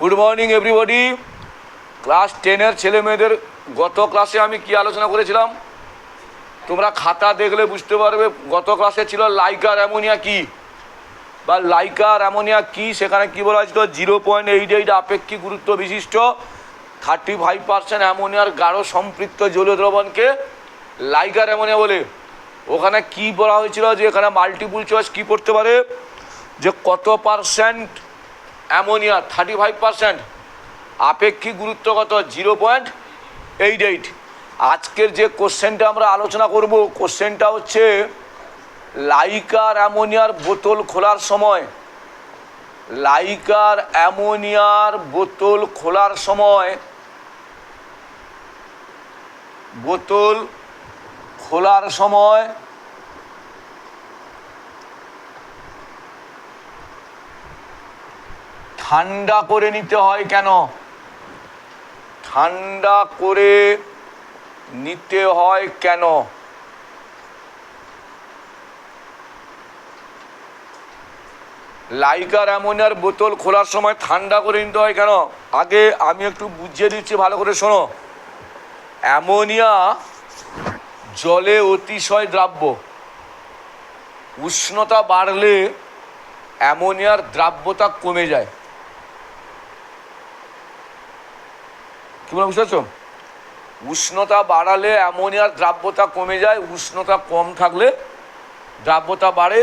Good morning everybody class টেনের ছেলে মেয়েদের গত ক্লাসে আমি কি আলোচনা করেছিলাম? তোমরা খাতা দেখলে বুঝতে পারবে, গত ক্লাসে ছিল লাইকার অ্যামোনিয়া কি? বা লাইকার অ্যামোনিয়া কি? সেখানে কি বলা হয়েছিল? জিরো পয়েন্ট এইট এইট আপেক্ষিক গুরুত্ব বিশিষ্ট। থার্টি ফাইভ পার্সেন্ট অ্যামোনিয়ার গাঢ় সম্পৃক্ত জলীয় দ্রবণকে লাইকার অ্যামোনিয়া বলে। ওখানে কি বলা হয়েছিল যে এখানে মাল্টিপুল চয়েস কী পড়তে পারে? যে কত percent ammonia thirty five percent আপেক্ষিক গুরুত্বগত জিরো পয়েন্ট এইট এইট আজকের যে কোশ্চেনটা আমরা আলোচনা করব কোশ্চেনটা হচ্ছে, লাইকার অ্যামোনিয়ার বোতল খোলার সময়। লাইকার অ্যামোনিয়ার বোতল খোলার সময়, বোতল খোলার সময় ঠান্ডা করে নিতে হয় কেন? ঠান্ডা করে নিতে হয় কেন? লাইকার অ্যামোনিয়ার বোতল খোলার সময় ঠান্ডা করে নিতে হয় কেন? আগে আমি একটু বুঝিয়ে দিচ্ছি, ভালো করে শোনো। অ্যামোনিয়া জলে অতিশয় দ্রাব্য। উষ্ণতা বাড়লে অ্যামোনিয়ার দ্রাব্যতা কমে যায়। কি বলে বুঝতে পারছ? উষ্ণতা বাড়ালে অ্যামোনিয়ার দ্রাব্যতা কমে যায়, উষ্ণতা কম থাকলে দ্রাব্যতা বাড়ে,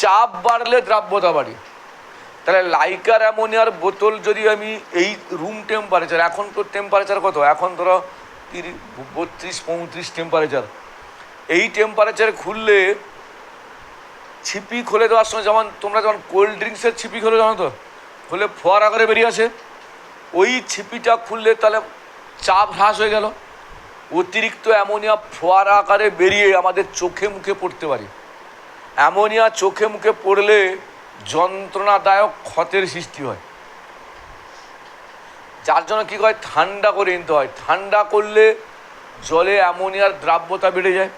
চাপ বাড়লে দ্রাব্যতা বাড়ে। তাহলে লাইকার অ্যামোনিয়ার বোতল যদি আমি এই রুম টেম্পারেচার এখন তো টেম্পারেচার কত? এখন ধরো তিরিশ বত্রিশ, পঁয়ত্রিশ টেম্পারেচার এই টেম্পারেচার খুললে ছিপি খুলে দেওয়ার সময় যেমন তোমরা যেমন কোল্ড ড্রিঙ্কসের ছিপি খুলে জানো তো? খুলে ফোয়ারা করে বেরিয়ে আসে। ওই ছিপিটা খুললে তাহলে চাপ হ্রাস হয়ে গেল। অতিরিক্ত অ্যামোনিয়া ফোয়ারা আকারে বেরিয়ে আমাদের চোখে মুখে পড়তে পারে। অ্যামোনিয়া চোখে মুখে পড়লে যন্ত্রণাদায়ক ক্ষতের সৃষ্টি হয়। যার জন্য কী হয়? ঠান্ডা করে নিতে হয়। ঠান্ডা করলে জলে অ্যামোনিয়ার দ্রাব্যতা বেড়ে যায়।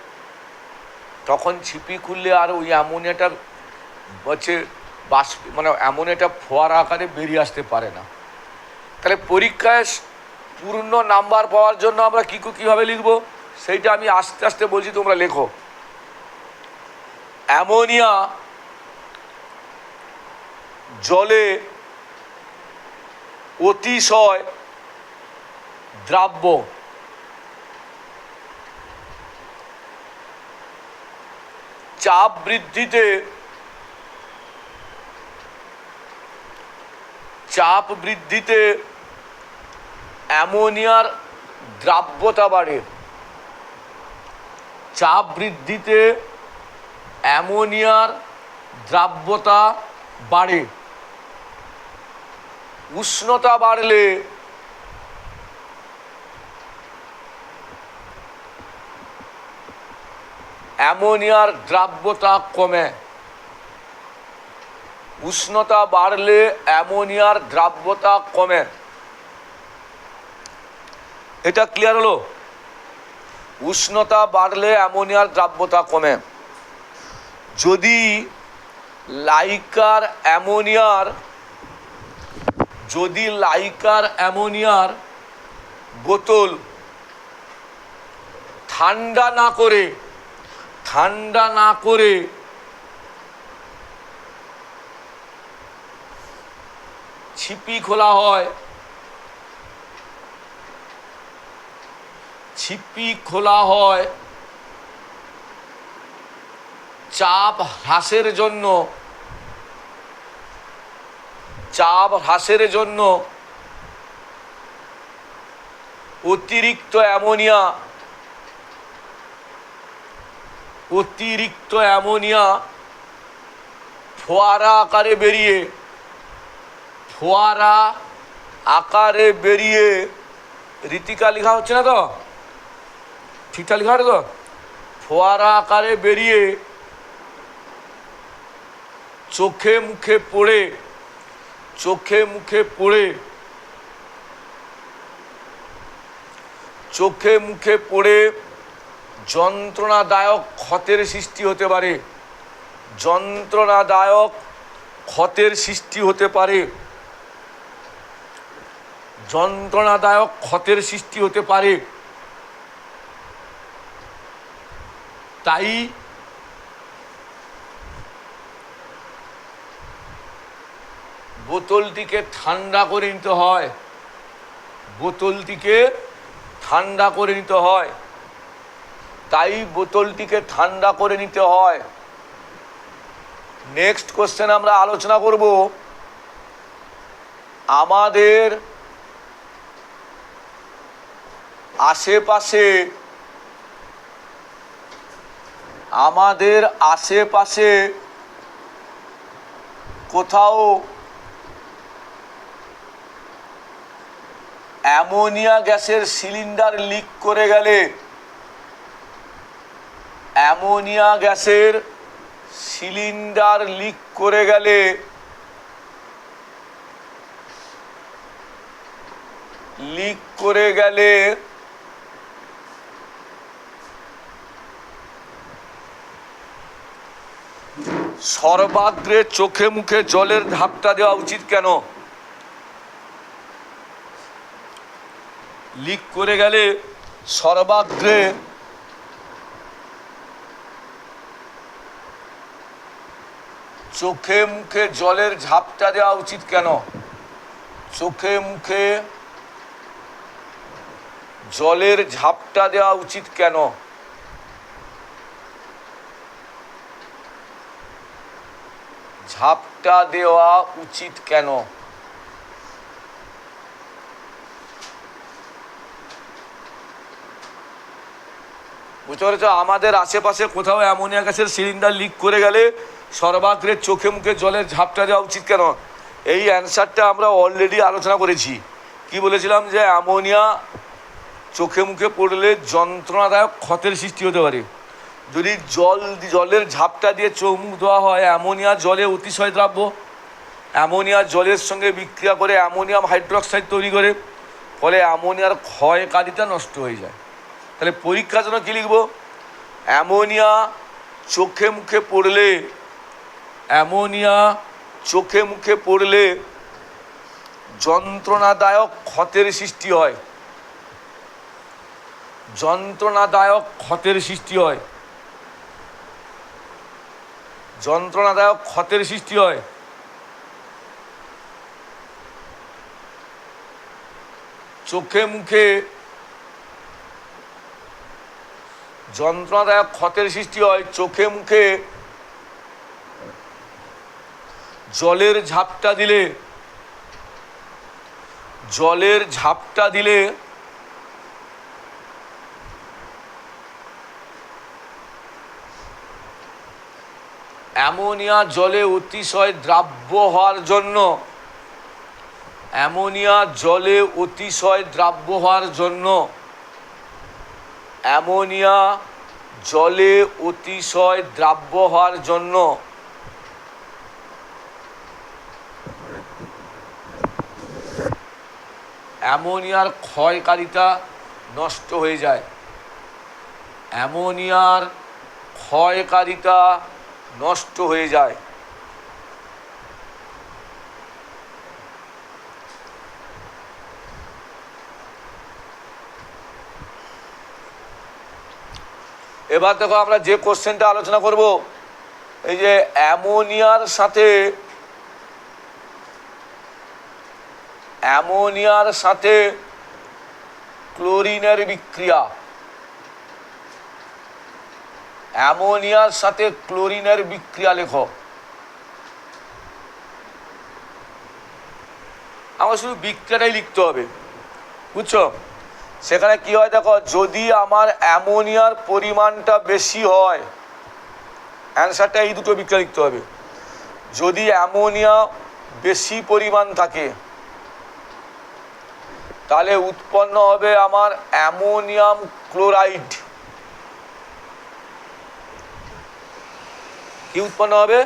তখন ছিপি খুললে আর ওই অ্যামোনিয়াটার হচ্ছে বাস মানে অ্যামোনিয়াটা ফোয়ারা আকারে বেরিয়ে আসতে পারে না। তাহলে পরীক্ষায় পূর্ণ নাম্বার পাওয়ার জন্য আমরা কী কীভাবে লিখব? সেইটা আমি আস্তে আস্তে বলছি, তোমরা লেখো। অ্যামোনিয়া জলে অতিশয় দ্রাব্য। চাপ বৃদ্ধিতে চাপ বৃদ্ধিতে অ্যামোনিয়ার দ্রাব্যতা বাড়ে। চাপ বৃদ্ধিতে অ্যামোনিয়ার দ্রাব্যতা বাড়ে। উষ্ণতা বাড়লে অ্যামোনিয়ার দ্রাব্যতা কমে। উষ্ণতা বাড়লে অ্যামোনিয়ার দ্রাব্যতা কমে। এটা ক্লিয়ার হলো? উষ্ণতা বাড়লে অ্যামোনিয়ার দ্রাব্যতা কমে। যদি লাইকার অ্যামোনিয়ার, যদি লাইকার অ্যামোনিয়ার বোতল ঠান্ডা না করে, ঠান্ডা না করে ছিপি খোলা হয় ছিপি খোলা হয়। চাপ হ্রাসের জন্য, চাপ হ্রাসের জন্য অতিরিক্ত অ্যামোনিয়া অতিরিক্ত অ্যামোনিয়া ফোয়ারা আকারে বেরিয়ে, ফোয়ারা আকারে বেরিয়ে, রীতিকা লেখা হচ্ছে না তো? ঠিকঠাক লেখা তো ফোয়ারা আকারে বেরিয়ে চোখে মুখে পড়ে, চোখে মুখে পড়ে, চোখে মুখে পড়ে যন্ত্রণাদায়ক ক্ষতের সৃষ্টি হতে পারে। যন্ত্রণাদায়ক ক্ষতের সৃষ্টি হতে পারে। যন্ত্রণাদায়ক ক্ষতের সৃষ্টি হতে পারে। তাই বোতলটিকে ঠান্ডা করে নিতে হয়। বোতলটিকে ঠান্ডা করে নিতে হয়। তাই বোতলটিকে ঠান্ডা করে নিতে হয়। নেক্সট কোশ্চেন আমরা আলোচনা করব। আমাদের আশেপাশে আমাদের আশেপাশে কোথাও অ্যামোনিয়া গ্যাসের সিলিন্ডার লিক করে গেলে অ্যামোনিয়া গ্যাসের সিলিন্ডার লিক করে গেলে লিক করে গেলে সর্বাগ্রে চোখে মুখে জলের ঝাপটা দেওয়া উচিত কেন? লিক করে গেলে সর্বাগ্রে চোখে মুখে জলের ঝাপটা দেওয়া উচিত কেন? চোখে মুখে জলের ঝাপটা দেওয়া উচিত কেন? ঝাপটা দেওয়া উচিত কেন? বুঝতে পেরেছ? আমাদের আশেপাশে কোথাও অ্যামোনিয়া গ্যাসের সিলিন্ডার লিক করে গেলে সর্বাগ্রে চোখে মুখে জলের ঝাপটা দেওয়া উচিত কেন? এই অ্যান্সারটা আমরা অলরেডি আলোচনা করেছি। কি বলেছিলাম যে অ্যামোনিয়া চোখে মুখে পড়লে যন্ত্রণাদায়ক ক্ষতের সৃষ্টি হতে পারে। যদি জল, জলের ঝাপটা দিয়ে চোখ মুখ ধোয়া হয়, অ্যামোনিয়া জলে অতিশয় দ্রাব্য। অ্যামোনিয়া জলের সঙ্গে বিক্রিয়া করে অ্যামোনিয়াম হাইড্রোক্সাইড তৈরি করে, ফলে অ্যামোনিয়ার ক্ষয়কারিতা নষ্ট হয়ে যায়। তাহলে পরীক্ষার জন্য কী লিখব? অ্যামোনিয়া চোখে মুখে পড়লে, অ্যামোনিয়া চোখে মুখে পড়লে যন্ত্রণাদায়ক ক্ষতের সৃষ্টি হয়। যন্ত্রণাদায়ক ক্ষতের সৃষ্টি হয়। যন্ত্রণাদায়ক ক্ষতের সৃষ্টি হয়। চোখে মুখে যন্ত্রণাদায়ক ক্ষতের সৃষ্টি হয়, চোখে মুখে জলের ঝাপটা দিলে, জলের ঝাপটা দিলে অ্যামোনিয়া জলে অতিশয় দ্রাব্য হওয়ার জন্য, অ্যামোনিয়া জলে অতিশয় দ্রাব্য হওয়ার জন্য, অ্যামোনিয়া জলে অতিশয় দ্রাব্য হওয়ার জন্য, অ্যামোনিয়ার ক্ষয়কারিতা নষ্ট হয়ে যায়। অ্যামোনিয়ার ক্ষয়কারিতা নষ্ট হয়ে যায়। এবার দেখো আমরা যে কোশ্চেনটা আলোচনা করব, এই যে অ্যামোনিয়ার সাথে অ্যামোনিয়ার সাথে ক্লোরিনের বিক্রিয়া। অ্যামোনিয়ার সাথে ক্লোরিনের বিক্রিয়া লেখো। আমার শুধু বিক্রিয়াটাই লিখতে হবে, বুঝছ? সেখানে কি হয় দেখো, যদি আমার অ্যামোনিয়ার পরিমাণটা বেশি হয়, অ্যান্সারটা এই দুটো বিক্রিয়া লিখতে হবে। যদি অ্যামোনিয়া বেশি পরিমাণ থাকে, তাহলে উৎপন্ন হবে আমার অ্যামোনিয়াম ক্লোরাইড। কি উৎপন্ন হবে?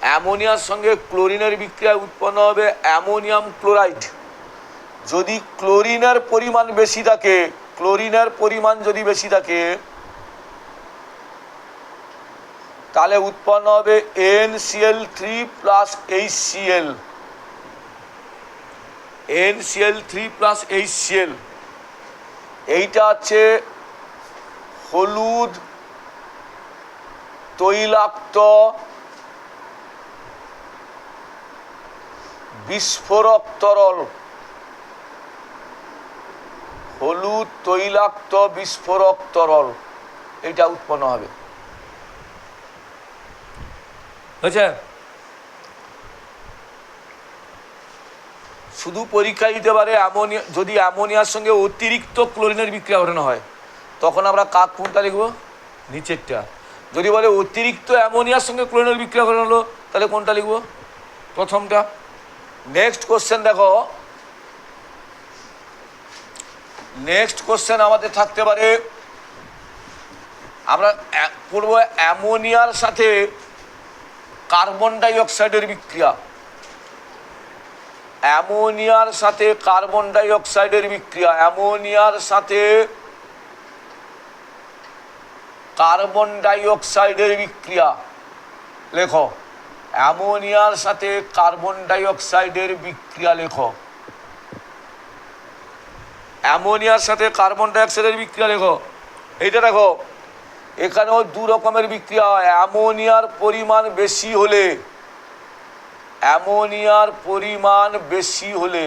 অ্যামোনিয়ার সঙ্গে ক্লোরিনের বিক্রিয়ায় উৎপন্ন হবে। Ammonium chloride. যদি ক্লোরিনের পরিমাণ বেশি থাকে, ক্লোরিনের পরিমাণ যদি বেশি থাকে, তাহলে উৎপন্ন হবে N CL three plus H CL N CL three plus H CL এইটা হচ্ছে হলুদ তৈলাক্ত বিস্ফোরক তরল হলুদ তৈলাক্ত বিস্ফোরক তরল এটা উৎপন্ন হবে। হয়েছে শুধু পরীক্ষা দিতে পারে অ্যামোনিয়া যদি অ্যামোনিয়ার সঙ্গে অতিরিক্ত ক্লোরিনের বিক্রিয়া ঘটানো হয়, তখন আমরা কাক কোনটা লিখব? নিচেরটা। যদি বলে অতিরিক্ত অ্যামোনিয়ার সঙ্গে ক্লোরিনের বিক্রিয়া ঘটানো হলো তাহলে কোনটা লিখব? প্রথমটা। নেক্সট কোশ্চেন দেখো। নেক্সট কোশ্চেন আমাদের থাকতে পারে। আমরা পড়ব অ্যামোনিয়ার সাথে কার্বন ডাই অক্সাইডের বিক্রিয়া। অ্যামোনিয়ার সাথে কার্বন ডাই অক্সাইডের বিক্রিয়া। অ্যামোনিয়ার সাথে কার্বন ডাই অক্সাইডের বিক্রিয়া। লেখো। অ্যামোনিয়ার সাথে কার্বন ডাই অক্সাইডের বিক্রিয়া লেখো। অ্যামোনিয়ার সাথে কার্বন ডাইঅক্সাইডের বিক্রিয়া লেখো। এইটা দেখো। এখানেও দু রকমের বিক্রিয়া হয়। অ্যামোনিয়ার পরিমাণ বেশি হলে। অ্যামোনিয়ার পরিমাণ বেশি হলে।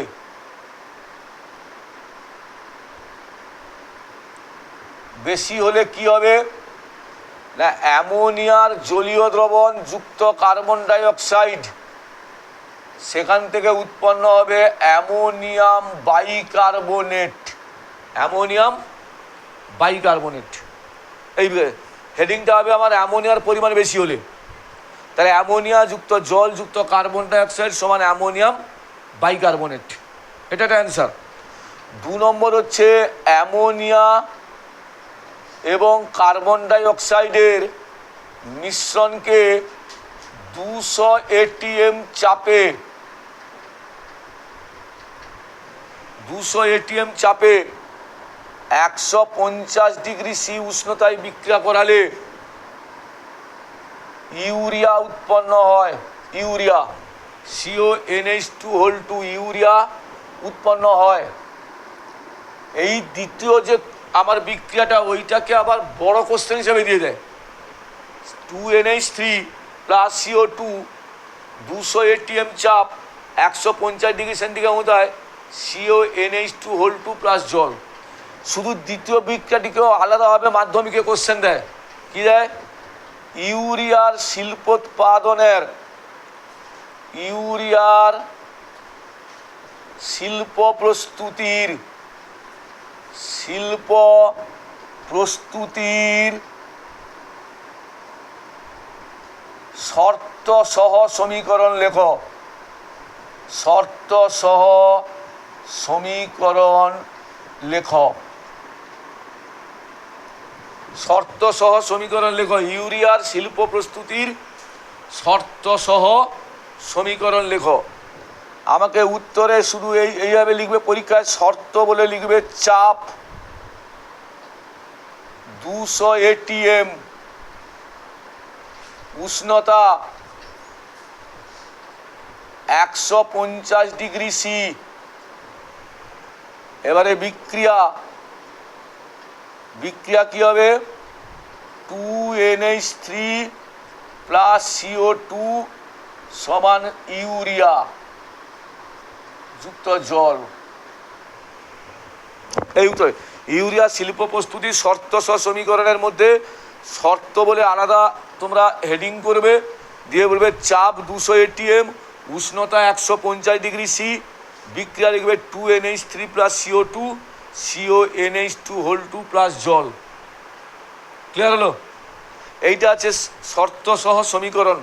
বেশি হলে কি হবে? না, অ্যামোনিয়ার জলীয় দ্রবণ যুক্ত কার্বন ডাইঅক্সাইড। সেখান থেকে উৎপন্ন হবে অ্যামোনিয়াম বাইকার্বনেট। Ammonium bicarbonate. এই হেডিংটা হবে আমার অ্যামোনিয়ার পরিমাণ বেশি হলে। তাহলে অ্যামোনিয়া যুক্ত জল যুক্ত কার্বন ডাইঅক্সাইড সমান অ্যামোনিয়াম বাইকার্বনেট। এটা একটা অ্যান্সার দু নম্বর হচ্ছে অ্যামোনিয়া এবং কার্বন ডাইঅক্সাইডের মিশ্রণকে দুশো এটিএম চাপে, দুশো এটিএম চাপে একশো পঞ্চাশ ডিগ্রি সি উষ্ণতায় বিক্রিয়া করালে ইউরিয়া উৎপন্ন হয়। Urea CO NH two whole two urea উৎপন্ন হয়। এই দ্বিতীয় যে আমার বিক্রিয়াটা ওইটাকে আবার বড় কোশ্চেন হিসেবে দিয়ে দেয়। Two NH three plus CO two দুশো এটিএম চাপ, একশো পঞ্চাশ degree centigrade মতায় CO NH two whole two plus জল। শুধু দ্বিতীয় বিক্রিয়াটিকেও আলাদাভাবে মাধ্যমিকে কোশ্চেন দেয়। কি দেয়? ইউরিয়ার শিল্পোৎপাদনের, ইউরিয়ার শিল্প প্রস্তুতির শিল্প প্রস্তুতির শর্ত সহ সমীকরণ লেখ। শর্ত সহ সমীকরণ লেখ। শর্ত সহ সমীকরণ লেখ। ইউরিয়ার শিল্প প্রস্তুতির শর্ত সহ সমীকরণ লেখ। আমাকে উত্তরে শুধু এই, এইভাবে লিখবে, পরীক্ষায় শর্ত বলে লিখবে, চাপ দুশো এটিএম উষ্ণতা একশো পঞ্চাশ ডিগ্রি সি এবারে বিক্রিয়া। বিক্রিয়া কি হবে? Two NH three plus CO two সমান ইউরিয়া, যুক্ত জল। এই উত্তর। ইউরিয়া শিল্প প্রস্তুতি শর্ত সহ সমীকরণের মধ্যে শর্ত বলে আলাদা তোমরা হেডিং করবে। দিয়ে বলবে চাপ দুশো এটিএম উষ্ণতা একশো পঞ্চাশ ডিগ্রি সি বিক্রিয়া লিখবে two NH three plus CO two CO NH two whole two plus জল। ক্লিয়ার হলো? এইটা আছে শর্ত সহ সমীকরণ।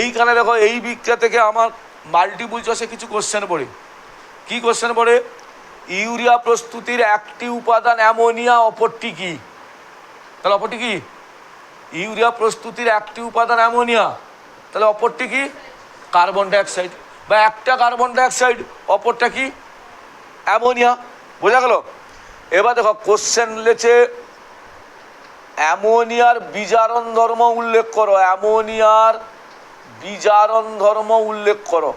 এইখানে দেখো, এই বিক্রিয়া থেকে আমার মাল্টিপুল চসে কিছু কোশ্চেন পড়ে। কি কোশ্চেন পড়ে? ইউরিয়া প্রস্তুতির একটি উপাদান অ্যামোনিয়া, অপরটি কি? তাহলে অপরটি কি? ইউরিয়া প্রস্তুতির একটি উপাদান অ্যামোনিয়া। তাহলে অপরটি কি? Carbon dioxide. বা একটা কার্বন ডাইঅক্সাইড, অপরটা কি? অ্যামোনিয়া। বোঝা গেল? এবার দেখো কোশ্চেন লেছে অ্যামোনিয়ার বিজারণ ধর্ম উল্লেখ করো। অ্যামোনিয়ার বিজারণ ধর্ম উল্লেখ করো।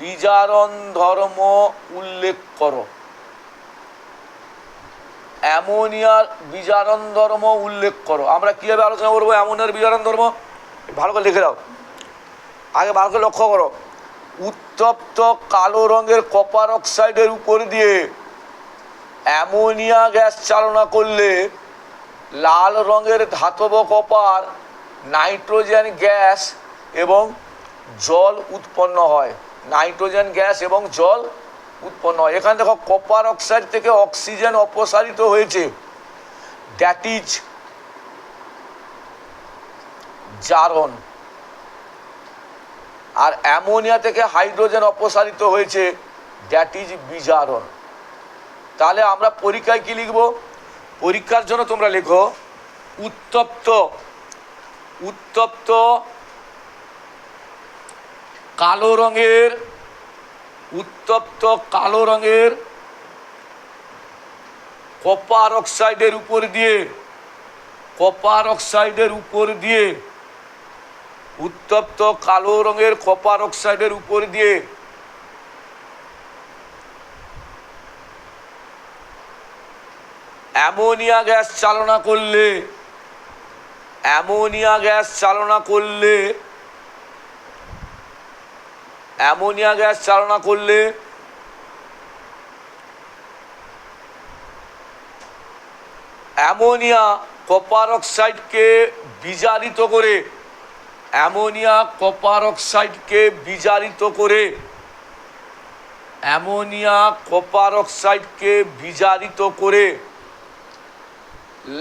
বিজারণ ধর্ম উল্লেখ করো। অ্যামোনিয়ার বিজারণ ধর্ম উল্লেখ করো। আমরা কীভাবে আলোচনা করব অ্যামোনিয়ার বিজারণ ধর্ম? ভালো করে লিখে দাও। আগে ভালো করে লক্ষ্য করো। উত্তপ্ত কালো রঙের কপার অক্সাইডের উপর দিয়ে অ্যামোনিয়া গ্যাস চালনা করলে লাল রঙের ধাতব কপার নাইট্রোজেন গ্যাস এবং জল উৎপন্ন হয়। নাইট্রোজেন গ্যাস এবং জল উৎপন্ন হয়। এখানে দেখো কপার অক্সাইড থেকে অক্সিজেন অপসারিত হয়েছে। দ্যাট ইজ জারণ। আর অ্যামোনিয়া থেকে হাইড্রোজেন অপসারিত হয়েছে। দ্যাট ইজ বিজারণ। তাহলে আমরা পরীক্ষায় কি লিখব? পরীক্ষার জন্য তোমরা লেখো, উত্তপ্ত উত্তপ্ত কালো রঙের, উত্তপ্ত কালো রঙের কপার অক্সাইডের উপর দিয়ে কপার অক্সাইডের উপর দিয়ে, উত্তপ্ত কালো রঙের কপার অক্সাইডের উপর দিয়ে, অ্যামোনিয়া গ্যাস চালনা করলে, অ্যামোনিয়া গ্যাস চালনা করলে অ্যামোনিয়া গ্যাস চালনা করলে অ্যামোনিয়া কপার অক্সাইডকে বিজারিত করে, অ্যামোনিয়া কপার অক্সাইডকে বিজারিত করে, অ্যামোনিয়া কপার অক্সাইডকে বিজারিত করে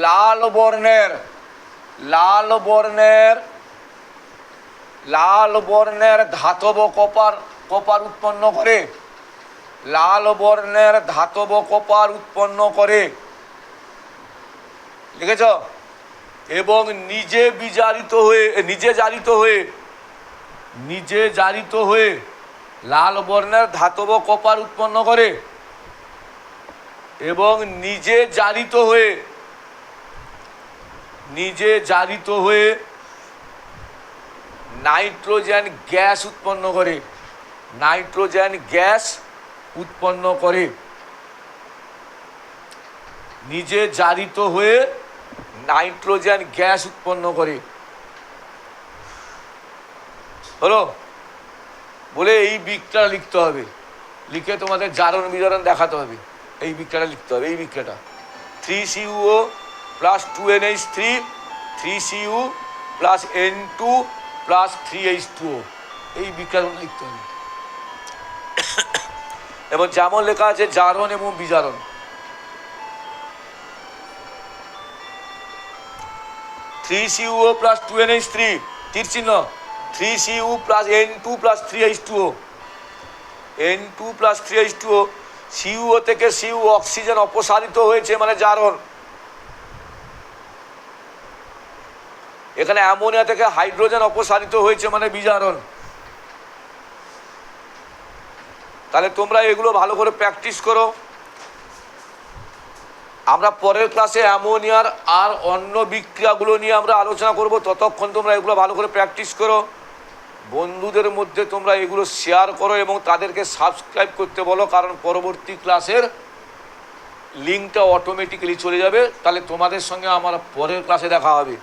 লাল বর্ণের লাল বর্ণের লাল বর্ণের ধাতব কপার কপার উৎপন্ন করে। লাল বর্ণের ধাতব কপার উৎপন্ন করে। লিখেছ এবং নিজে বিজারিত হয়ে, নিজে জারিত হয়ে, নিজে জারিত হয়ে লাল বর্ণের ধাতব কপার উৎপন্ন করে। এবং নিজে জারিত হয়ে, নিজে জারিত হয়ে নাইট্রোজেন গ্যাস উৎপন্ন করে। নাইট্রোজেন গ্যাস উৎপন্ন করে। নিজে জারিত হয়ে নাইট্রোজেন গ্যাস উৎপন্ন করে। হলো? বলে এই বিক্রিয়া লিখতে হবে। লিখে তোমাদের জারণ বিজারণ দেখাতে হবে। এই বিক্রিয়াটা লিখতে হবে, এই বিক্রিয়াটা three CUO plus two N H three three CU plus N two plus three H two এই লিখতে হবে। এবং যেমন লেখা আছে, জারণ এবং বিজারণ। Three CUO plus two N H three তীর চিহ্ন। Three CU plus N two plus three H two O N two plus three H two O CUO থেকে সিউ অক্সিজেন অপসারিত হয়েছে মানে জারণ। এখানে অ্যামোনিয়া থেকে হাইড্রোজেন অপসারিত হয়েছে মানে বিজারণ। তাহলে তোমরা এগুলো ভালো করে প্র্যাকটিস করো। আমরা পরের ক্লাসে অ্যামোনিয়ার আর অন্য বিক্রিয়াগুলো নিয়ে আমরা আলোচনা করব। ততক্ষণ তোমরা এগুলো ভালো করে প্র্যাকটিস করো। বন্ধুদের মধ্যে তোমরা এগুলো শেয়ার করো এবং তাদেরকে সাবস্ক্রাইব করতে বলো, কারণ পরবর্তী ক্লাসের লিঙ্কটা অটোমেটিক্যালি চলে যাবে। তাহলে তোমাদের সঙ্গে আমার পরের ক্লাসে দেখা হবে।